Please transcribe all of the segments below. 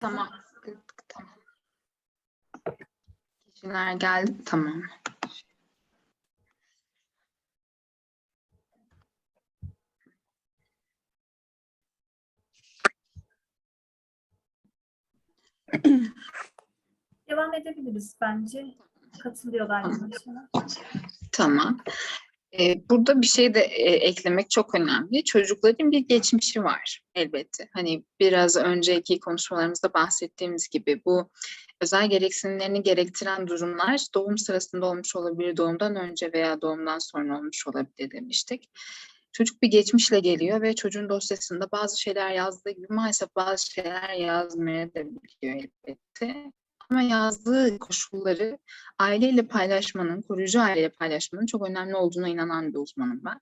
Tamam. Tamam. Kişiler geldi. Tamam. Devam edebiliriz bence. Katılıyorlar. Tamam. Ee, burada bir şey de e, eklemek çok önemli. Çocukların bir geçmişi var elbette. Hani biraz önceki konuşmalarımızda bahsettiğimiz gibi bu özel gereksinimlerini gerektiren durumlar doğum sırasında olmuş olabilir, doğumdan önce veya doğumdan sonra olmuş olabilir demiştik. Çocuk bir geçmişle geliyor ve çocuğun dosyasında bazı şeyler yazdığı gibi maalesef bazı şeyler yazmaya da biliyor elbette. Ama yazdığı koşulları aileyle paylaşmanın, koruyucu aileyle paylaşmanın çok önemli olduğuna inanan bir uzmanım ben.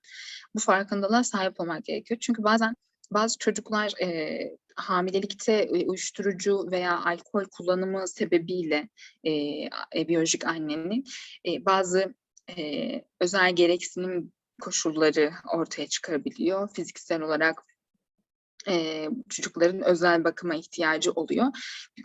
Bu farkındalığa sahip olmak gerekiyor. Çünkü bazen bazı çocuklar e, hamilelikte uyuşturucu veya alkol kullanımı sebebiyle e, e, biyolojik annenin e, bazı e, özel gereksinim koşulları ortaya çıkarabiliyor. Fiziksel olarak e, çocukların özel bakıma ihtiyacı oluyor.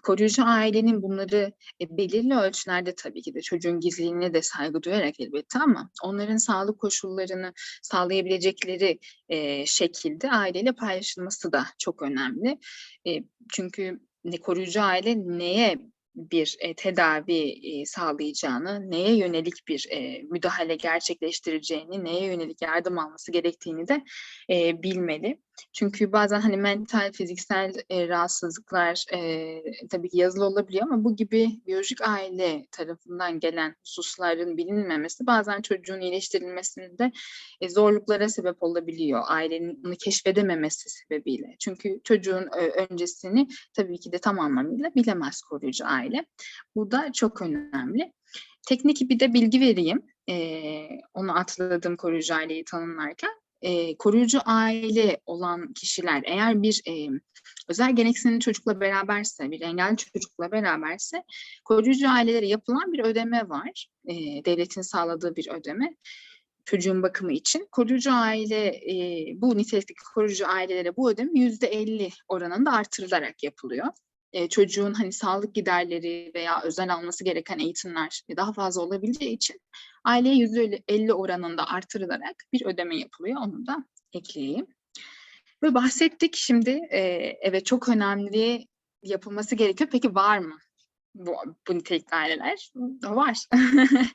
Koruyucu ailenin bunları e, belirli ölçülerde tabii ki de çocuğun gizliliğine de saygı duyarak elbette ama onların sağlık koşullarını sağlayabilecekleri e, şekilde aileyle paylaşılması da çok önemli. E, çünkü ne koruyucu aile neye bir e, tedavi e, sağlayacağını, neye yönelik bir e, müdahale gerçekleştireceğini, neye yönelik yardım alması gerektiğini de e, bilmeli. Çünkü bazen hani mental, fiziksel e, rahatsızlıklar e, tabii ki yazılı olabiliyor ama bu gibi biyolojik aile tarafından gelen hususların bilinmemesi bazen çocuğun iyileştirilmesinde e, zorluklara sebep olabiliyor. Ailenin bunu keşfedememesi sebebiyle. Çünkü çocuğun e, öncesini tabii ki de tam anlamıyla bilemez koruyucu aile. Bu da çok önemli. Teknik bir de bilgi vereyim. E, onu atladım koruyucu aileyi tanımlarken e, koruyucu aile olan kişiler eğer bir e, özel gereksinimli çocukla beraberse, bir engelli çocukla beraberse koruyucu ailelere yapılan bir ödeme var. E, devletin sağladığı bir ödeme çocuğun bakımı için. Koruyucu aile, e, bu nitelikteki koruyucu ailelere bu ödeme yüzde elli oranında artırılarak yapılıyor. E, çocuğun hani sağlık giderleri veya özel alması gereken eğitimler daha fazla olabileceği için aileye yüzde elli oranında artırılarak bir ödeme yapılıyor. Onu da ekleyeyim. Ve bahsettik şimdi e, evet çok önemli yapılması gerekiyor. Peki var mı bu, bu nitelikli aileler? Var.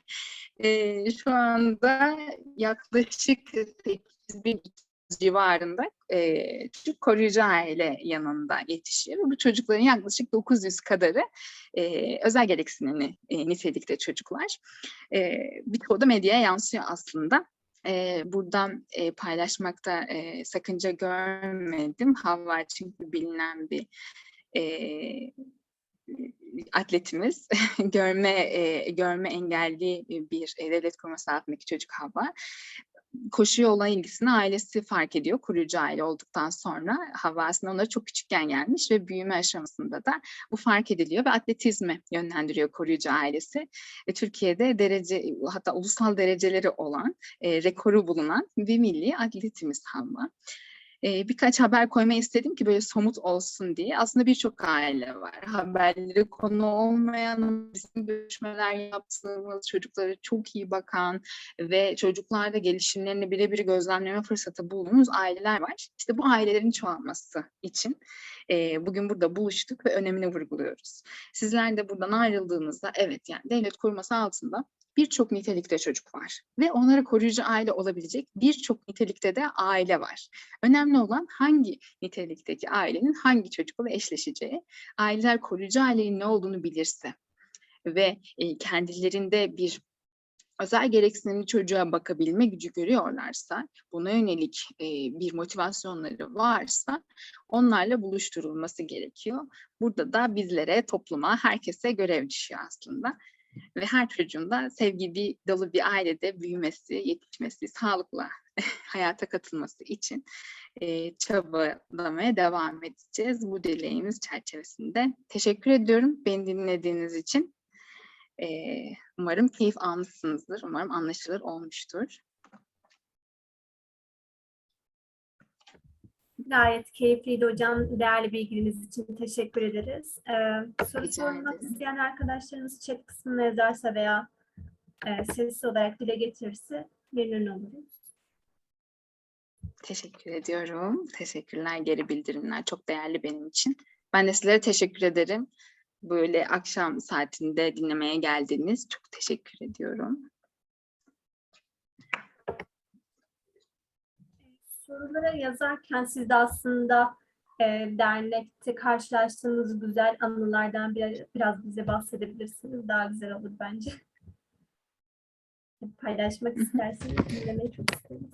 e, şu anda yaklaşık 8000 civarında e, çocuk koruyucu aile yanında yetişiyor. Ve bu çocukların yaklaşık 900 kadarı e, özel gereksinimli e, nitelikte çocuklar. E, birçoğu da medyaya yansıyor aslında. E, buradan e, paylaşmakta e, sakınca görmedim. Havva çünkü bilinen bir e, atletimiz görme e, görme engelli bir e, devlet koruması altındaki çocuk Havva koşuya olan ilgisini ailesi fark ediyor koruyucu aile olduktan sonra. Havva aslında onlara çok küçükken gelmiş ve büyüme aşamasında da bu fark ediliyor ve atletizme yönlendiriyor koruyucu ailesi. E, Türkiye'de derece hatta ulusal dereceleri olan e, rekoru bulunan bir milli atletimiz Havva e, birkaç haber koymayı istedim ki böyle somut olsun diye. Aslında birçok aile var. Haberleri konu olmayan, bizim görüşmeler yaptığımız, çocuklara çok iyi bakan ve çocuklarda gelişimlerini birebir gözlemleme fırsatı bulduğumuz aileler var. İşte bu ailelerin çoğalması için e, bugün burada buluştuk ve önemini vurguluyoruz. Sizler de buradan ayrıldığınızda evet yani devlet koruması altında birçok nitelikte çocuk var ve onlara koruyucu aile olabilecek birçok nitelikte de aile var. Önemli olan hangi nitelikteki ailenin hangi çocukla eşleşeceği. Aileler koruyucu ailenin ne olduğunu bilirse ve e, kendilerinde bir özel gereksinimli çocuğa bakabilme gücü görüyorlarsa, buna yönelik e, bir motivasyonları varsa onlarla buluşturulması gerekiyor. Burada da bizlere, topluma, herkese görev düşüyor aslında ve her çocuğun da sevgili dolu bir ailede büyümesi, yetişmesi, sağlıkla hayata katılması için e, çabalamaya devam edeceğiz bu dileğimiz çerçevesinde. Teşekkür ediyorum beni dinlediğiniz için. E, umarım keyif almışsınızdır, umarım anlaşılır olmuştur. Gayet keyifliydi hocam. Değerli bilginiz için teşekkür ederiz. Ee, soru sormak isteyen arkadaşlarımız chat kısmına yazarsa veya e, sesli olarak dile getirirse memnun oluruz. Teşekkür ediyorum. Teşekkürler geri bildirimler. Çok değerli benim için. Ben de sizlere teşekkür ederim. Böyle akşam saatinde dinlemeye geldiniz. Çok teşekkür ediyorum. Sorulara yazarken siz de aslında e, dernekte karşılaştığınız güzel anılardan biraz, biraz bize bahsedebilirsiniz. Daha güzel olur bence. Paylaşmak isterseniz dinlemeyi çok isteriz.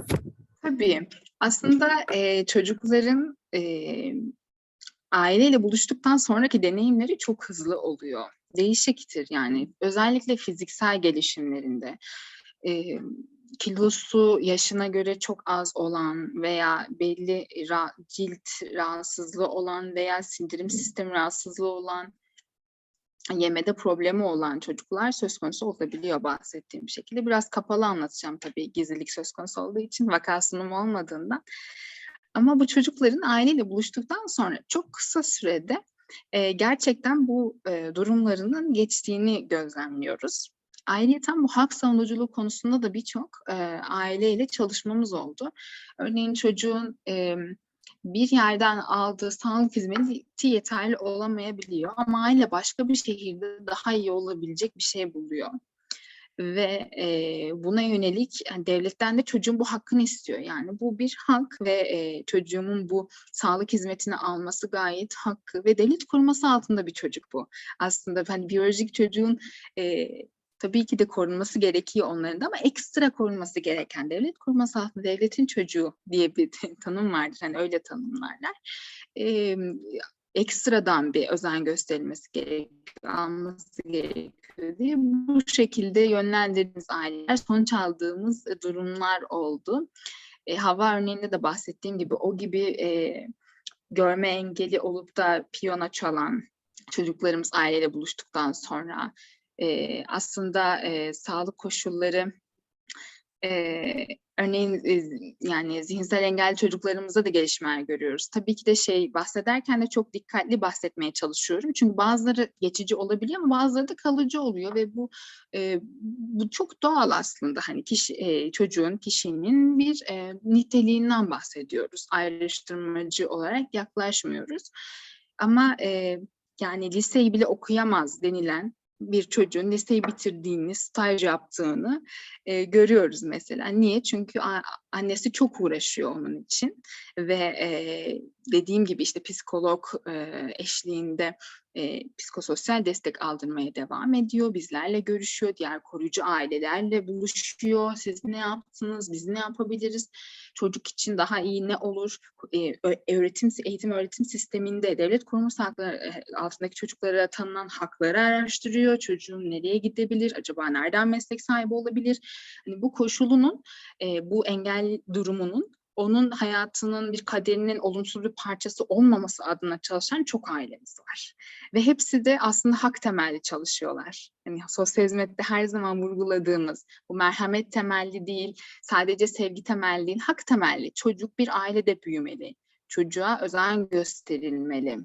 Tabii. Aslında e, çocukların e, aileyle buluştuktan sonraki deneyimleri çok hızlı oluyor. Değişiktir yani. Özellikle fiziksel gelişimlerinde. E, kilosu yaşına göre çok az olan veya belli ra- cilt rahatsızlığı olan veya sindirim sistemi rahatsızlığı olan yemede problemi olan çocuklar söz konusu olabiliyor bahsettiğim şekilde. Biraz kapalı anlatacağım tabii gizlilik söz konusu olduğu için vaka sunumu olmadığından. Ama bu çocukların aileyle buluştuktan sonra çok kısa sürede e, gerçekten bu e, durumlarının geçtiğini gözlemliyoruz. Ayrıca bu hak savunuculuğu konusunda da birçok e, aileyle çalışmamız oldu. Örneğin çocuğun e, bir yerden aldığı sağlık hizmeti yeterli olamayabiliyor ama aile başka bir şehirde daha iyi olabilecek bir şey buluyor. Ve e, buna yönelik yani devletten de çocuğun bu hakkını istiyor. Yani bu bir hak ve e, çocuğumun bu sağlık hizmetini alması gayet hakkı ve devlet koruması altında bir çocuk bu. Aslında hani biyolojik çocuğun e, tabii ki de korunması gerekiyor onların da ama ekstra korunması gereken devlet koruması altında devletin çocuğu diye bir tanım vardır. Hani öyle tanımlarlar. Ee, ekstradan bir özen gösterilmesi gerekiyor, alması gerekiyor diye bu şekilde yönlendirdiğimiz aileler sonuç aldığımız e, durumlar oldu. E, hava örneğinde de bahsettiğim gibi o gibi e, görme engeli olup da piyano çalan çocuklarımız aileyle buluştuktan sonra e, aslında e, sağlık koşulları e, örneğin yani zihinsel engelli çocuklarımızda da gelişmeler görüyoruz. Tabii ki de şey bahsederken de çok dikkatli bahsetmeye çalışıyorum. Çünkü bazıları geçici olabiliyor ama bazıları da kalıcı oluyor ve bu e, bu çok doğal aslında. Hani kişi e, çocuğun kişinin bir e, niteliğinden bahsediyoruz. Ayrıştırmacı olarak yaklaşmıyoruz. Ama e, yani liseyi bile okuyamaz denilen bir çocuğun liseyi bitirdiğini, staj yaptığını e, görüyoruz mesela. Niye? Çünkü annesi çok uğraşıyor onun için ve e, dediğim gibi işte psikolog e, eşliğinde e, psikososyal destek aldırmaya devam ediyor. Bizlerle görüşüyor, diğer koruyucu ailelerle buluşuyor. Siz ne yaptınız, biz ne yapabiliriz? Çocuk için daha iyi ne olur? E, öğretim, eğitim öğretim sisteminde devlet koruması hakları e, altındaki çocuklara tanınan hakları araştırıyor. Çocuğun nereye gidebilir? Acaba nereden meslek sahibi olabilir? Hani bu koşulunun, e, bu engel durumunun onun hayatının bir kaderinin olumsuz bir parçası olmaması adına çalışan çok ailemiz var. Ve hepsi de aslında hak temelli çalışıyorlar. Yani sosyal hizmette her zaman vurguladığımız bu merhamet temelli değil, sadece sevgi temelli değil, hak temelli. Çocuk bir ailede büyümeli. Çocuğa özen gösterilmeli.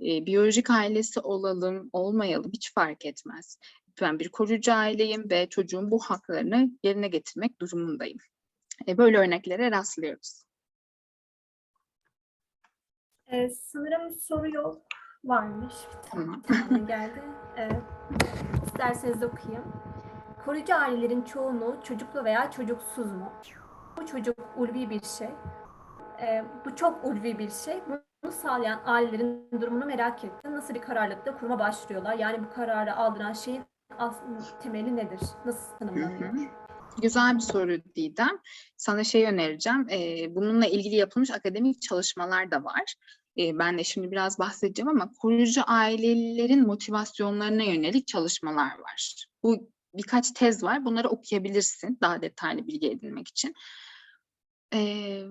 E, biyolojik ailesi olalım, olmayalım hiç fark etmez. Ben bir koruyucu aileyim ve çocuğun bu haklarını yerine getirmek durumundayım. E, böyle örneklere rastlıyoruz. Ee, sanırım soru yok. Varmış. Tamam. Tane geldi. Ee, isterseniz okuyayım. Koruyucu ailelerin çoğunluğu çocuklu veya çocuksuz mu? Bu çocuk ulvi bir şey. Ee, bu çok ulvi bir şey. Bunu sağlayan ailelerin durumunu merak ettim. Nasıl bir kararlılıkla kuruma başlıyorlar? Yani bu kararı aldıran şeyin aslında temeli nedir? Nasıl Hı tanımlanıyor? hı. Güzel bir soru Didem. Sana şey önereceğim. e, bununla ilgili yapılmış akademik çalışmalar da var. E, ben de şimdi biraz bahsedeceğim ama koruyucu ailelerin motivasyonlarına yönelik çalışmalar var. Bu birkaç tez var. Bunları okuyabilirsin daha detaylı bilgi edinmek için. Eee,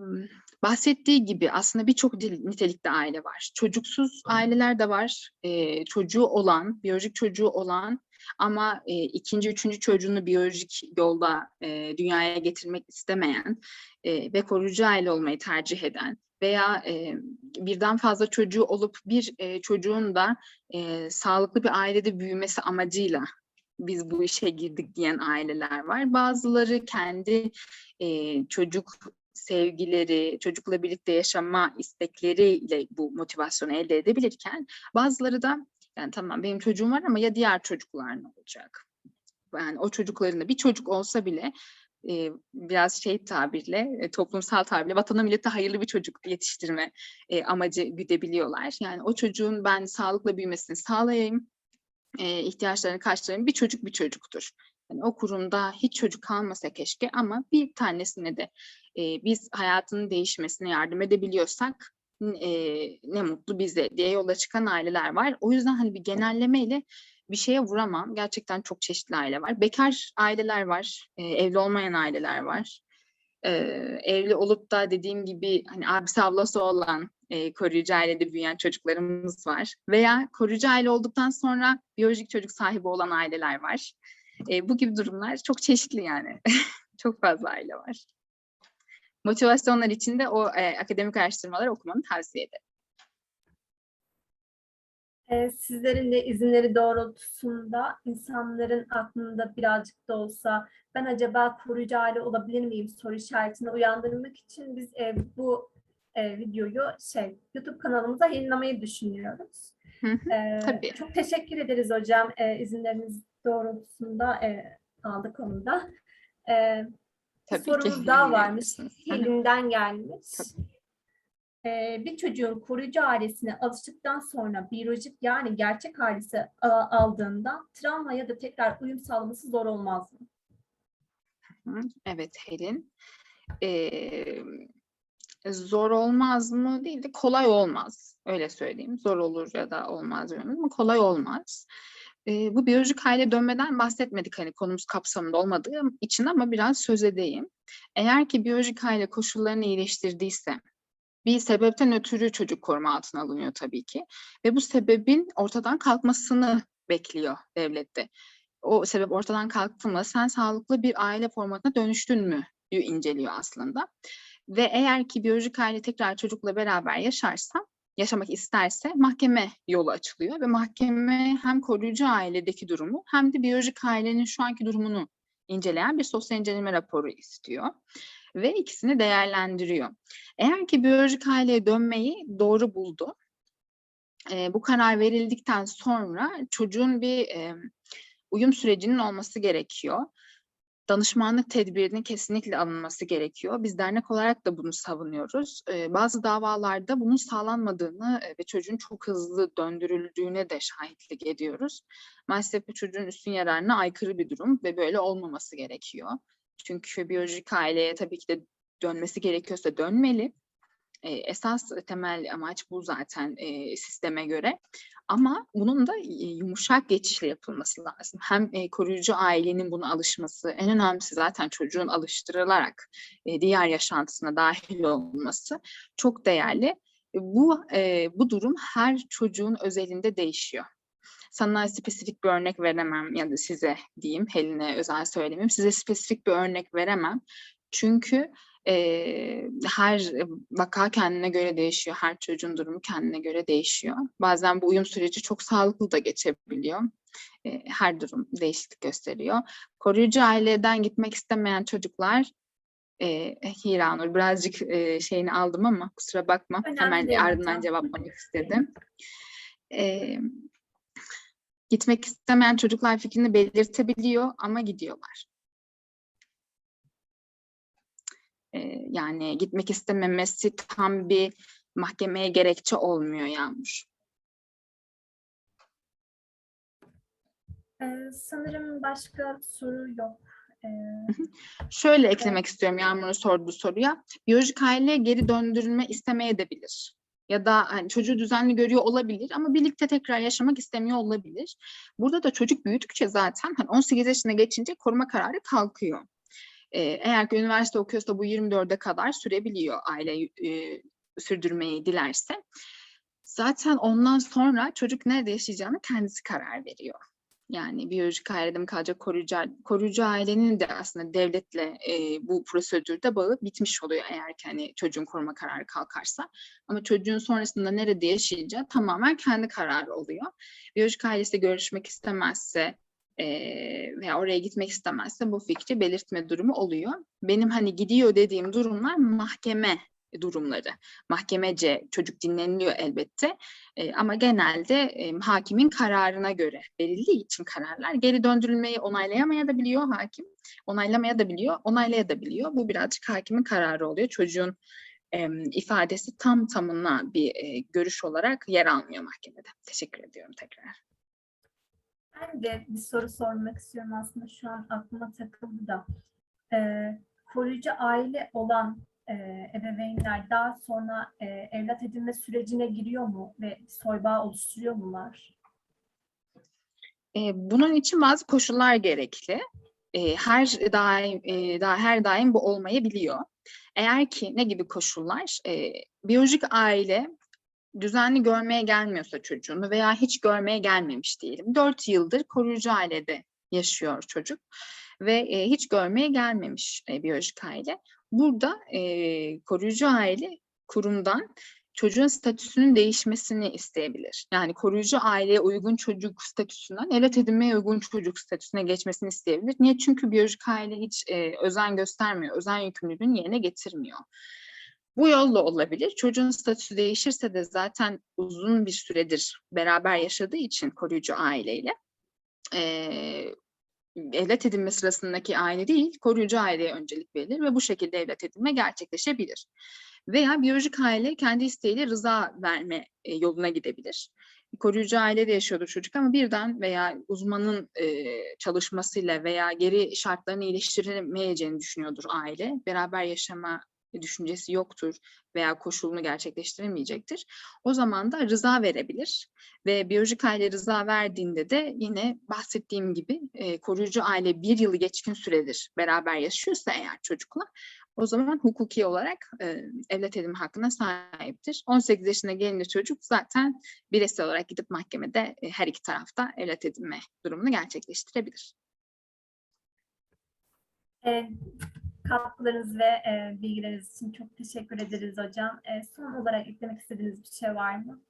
bahsettiği gibi aslında birçok nitelikte aile var. Çocuksuz aileler de var. Eee, çocuğu olan, biyolojik çocuğu olan ama e, ikinci, üçüncü çocuğunu biyolojik yolda e, dünyaya getirmek istemeyen e, ve koruyucu aile olmayı tercih eden veya e, birden fazla çocuğu olup bir e, çocuğun da e, sağlıklı bir ailede büyümesi amacıyla biz bu işe girdik diyen aileler var. Bazıları kendi e, çocuk sevgileri, çocukla birlikte yaşama istekleriyle bu motivasyonu elde edebilirken bazıları da yani tamam benim çocuğum var ama ya diğer çocuklar ne olacak? Yani o çocukların bir çocuk olsa bile e, biraz şey tabirle, e, toplumsal tabirle vatana millete hayırlı bir çocuk yetiştirme e, amacı güdebiliyorlar. Yani o çocuğun ben sağlıkla büyümesini sağlayayım, e, ihtiyaçlarını karşılayayım. Bir çocuk bir çocuktur. Yani o kurumda hiç çocuk kalmasa keşke ama bir tanesine de e, biz hayatının değişmesine yardım edebiliyorsak e, ne mutlu bize diye yola çıkan aileler var. O yüzden hani bir genellemeyle bir şeye vuramam. Gerçekten çok çeşitli aile var. Bekar aileler var, e, evli olmayan aileler var. E, evli olup da dediğim gibi hani abisi ablası olan e, koruyucu ailede büyüyen çocuklarımız var. Veya koruyucu aile olduktan sonra biyolojik çocuk sahibi olan aileler var. E, bu gibi durumlar çok çeşitli yani. çok fazla aile var. Motivasyonlar için de o e, akademik araştırmaları okumanı tavsiye ederim. Ee, sizlerin de izinleri doğrultusunda insanların aklında birazcık da olsa ben acaba koruyucu aile olabilir miyim soru işaretini uyandırmak için biz e, bu e, videoyu şey YouTube kanalımıza yayınlamayı düşünüyoruz. Hı hı, Ee, tabii. Çok teşekkür ederiz hocam. Ee, izinleriniz doğrultusunda e, aldık onu da. Ee, bir Tabii ki. sorumuz daha varmış. Helin'den gelmiş. Tabii. Ee, bir çocuğun koruyucu ailesine alıştıktan sonra biyolojik yani gerçek ailesi a- aldığında travma ya da tekrar uyum sağlaması zor olmaz mı? Evet Helin. Ee, zor olmaz mı değil de kolay olmaz. Öyle söyleyeyim. Zor olur ya da olmaz bilmiyorum ama kolay olmaz. Ee, bu biyolojik aile dönmeden bahsetmedik hani konumuz kapsamında olmadığı için ama biraz söz edeyim. Eğer ki biyolojik aile koşullarını iyileştirdiyse bir sebepten ötürü çocuk koruma altına alınıyor tabii ki ve bu sebebin ortadan kalkmasını bekliyor devlette o sebep ortadan kalktı mı, sen sağlıklı bir aile formatına dönüştün mü diyor, inceliyor aslında. Ve eğer ki biyolojik aile tekrar çocukla beraber yaşarsa, yaşamak isterse mahkeme yolu açılıyor ve mahkeme hem koruyucu ailedeki durumu hem de biyolojik ailenin şu anki durumunu inceleyen bir sosyal inceleme raporu istiyor ve ikisini değerlendiriyor. Eğer ki biyolojik aileye dönmeyi doğru buldu, e, bu karar verildikten sonra çocuğun bir e, uyum sürecinin olması gerekiyor. Danışmanlık tedbirinin kesinlikle alınması gerekiyor. Biz dernek olarak da bunu savunuyoruz. Ee, bazı davalarda bunun sağlanmadığını e, ve çocuğun çok hızlı döndürüldüğüne de şahitlik ediyoruz. Maalesef çocuğun üstün yararına aykırı bir durum ve böyle olmaması gerekiyor. Çünkü biyolojik aileye tabii ki de dönmesi gerekiyorsa dönmeli. Ee, esas temel amaç bu zaten e, sisteme göre. Ama bunun da yumuşak geçişle yapılması lazım. Hem koruyucu ailenin buna alışması, en önemlisi zaten çocuğun alıştırılarak diğer yaşantısına dahil olması çok değerli. E, Bu bu durum her çocuğun özelinde değişiyor. Sana spesifik bir örnek veremem ya da size diyeyim, Helin'e özel söylemeyeyim. Size spesifik bir örnek veremem. Çünkü Eee, her vaka kendine göre değişiyor. Her çocuğun durumu kendine göre değişiyor. Bazen bu uyum süreci çok sağlıklı da geçebiliyor. Eee, her durum değişiklik gösteriyor. Koruyucu aileden gitmek istemeyen çocuklar eee Hiranur birazcık eee, şeyini aldım ama kusura bakma. Önemli Hemen değil ardından hocam. cevaplamak istedim. Eee, gitmek istemeyen çocuklar fikrini belirtebiliyor ama gidiyorlar. Yani gitmek istememesi tam bir mahkemeye gerekçe olmuyor Yağmur. Ee, sanırım başka soru yok. Ee, Şöyle eklemek istiyorum Yağmur'un sorduğu soruya. Biyolojik aile geri döndürülme istemeyebilir. Ya da hani çocuğu düzenli görüyor olabilir ama birlikte tekrar yaşamak istemiyor olabilir. Burada da çocuk büyüdükçe zaten hani 18 yaşına geçince koruma kararı kalkıyor. Eğer ki üniversite okuyorsa bu 24'e kadar sürebiliyor aile e, sürdürmeyi dilerse. Zaten ondan sonra çocuk nerede yaşayacağını kendisi karar veriyor. Yani biyolojik ailede mi kalacak koruyucu, koruyucu ailenin de aslında devletle e, bu prosedürde bağı bitmiş oluyor eğer ki hani çocuğun koruma kararı kalkarsa. Ama çocuğun sonrasında nerede yaşayacağı tamamen kendi kararı oluyor. Biyolojik ailesi görüşmek istemezse veya oraya gitmek istemezse bu fikri belirtme durumu oluyor. Benim hani gidiyor dediğim durumlar mahkeme durumları. Mahkemece çocuk dinleniliyor elbette. E, ama genelde e, hakimin kararına göre verildiği için kararlar geri döndürülmeyi onaylayamayabiliyor hakim. Onaylamayabiliyor, onaylayabiliyor. Bu birazcık hakimin kararı oluyor. Çocuğun e, ifadesi tam tamına bir e, görüş olarak yer almıyor mahkemede. Teşekkür ediyorum tekrar. Ben de bir soru sormak istiyorum aslında şu an aklıma takıldı da. Ee, koruyucu aile olan e, ebeveynler daha sonra e, evlat edinme sürecine giriyor mu ve soybağı oluşturuyor mular? E, bunun için bazı koşullar gerekli. E, her daim e, daha her daim bu olmayabiliyor. Eğer ki ne gibi koşullar? E, biyolojik aile düzenli görmeye gelmiyorsa çocuğunu veya hiç görmeye gelmemiş diyelim. Dört yıldır koruyucu ailede yaşıyor çocuk ve e, hiç görmeye gelmemiş e, biyolojik aile. Burada e, koruyucu aile kurumdan çocuğun statüsünün değişmesini isteyebilir. Yani koruyucu aileye uygun çocuk statüsünden evlat edinmeye uygun çocuk statüsüne geçmesini isteyebilir. Niye? Çünkü biyolojik aile hiç e, özen göstermiyor, özen yükümlülüğünü yerine getirmiyor. Bu yolla olabilir. Çocuğun statüsü değişirse de zaten uzun bir süredir beraber yaşadığı için koruyucu aileyle evlat edinme sırasındaki aile değil, koruyucu aileye öncelik verilir ve bu şekilde evlat edinme gerçekleşebilir. Veya biyolojik aile kendi isteğiyle rıza verme yoluna gidebilir. Koruyucu ailede yaşıyordur çocuk ama birden veya uzmanın e, çalışmasıyla veya geri şartlarını iyileştiremeyeceğini düşünüyordur aile. Beraber yaşama düşüncesi yoktur veya koşulunu gerçekleştiremeyecektir. O zaman da rıza verebilir ve biyolojik aile rıza verdiğinde de yine bahsettiğim gibi e, koruyucu aile bir yılı geçkin süredir beraber yaşıyorsa eğer çocukla o zaman hukuki olarak e, evlat edinme hakkına sahiptir. 18 yaşına gelince çocuk zaten bireysel olarak gidip mahkemede e, her iki tarafta evlat edinme durumunu gerçekleştirebilir. E, katkılarınız ve e, bilgileriniz için çok teşekkür ederiz hocam. E, son olarak eklemek istediğiniz bir şey var mı?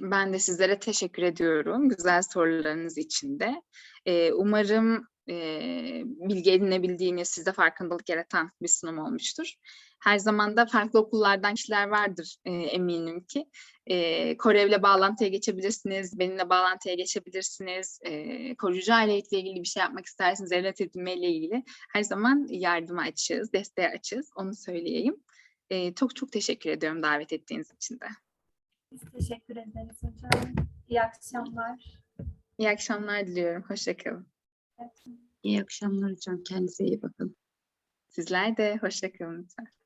Ben de sizlere teşekkür ediyorum güzel sorularınız için de. Ee, umarım e, bilgi edinebildiğiniz, sizde farkındalık yaratan bir sunum olmuştur. Her zaman da farklı okullardan kişiler vardır e, eminim ki. E, Korev'le bağlantıya geçebilirsiniz, benimle bağlantıya geçebilirsiniz. E, koruyucu ailelikle ilgili bir şey yapmak isterseniz, evlat edinmeyle ilgili her zaman yardıma açığız, desteğe açığız, onu söyleyeyim. E, çok çok teşekkür ediyorum davet ettiğiniz için de. Biz teşekkür ederiz hocam. İyi akşamlar. İyi akşamlar diliyorum. Hoşçakalın. İyi akşamlar hocam. Kendinize iyi bakın. Sizler de hoşçakalın lütfen.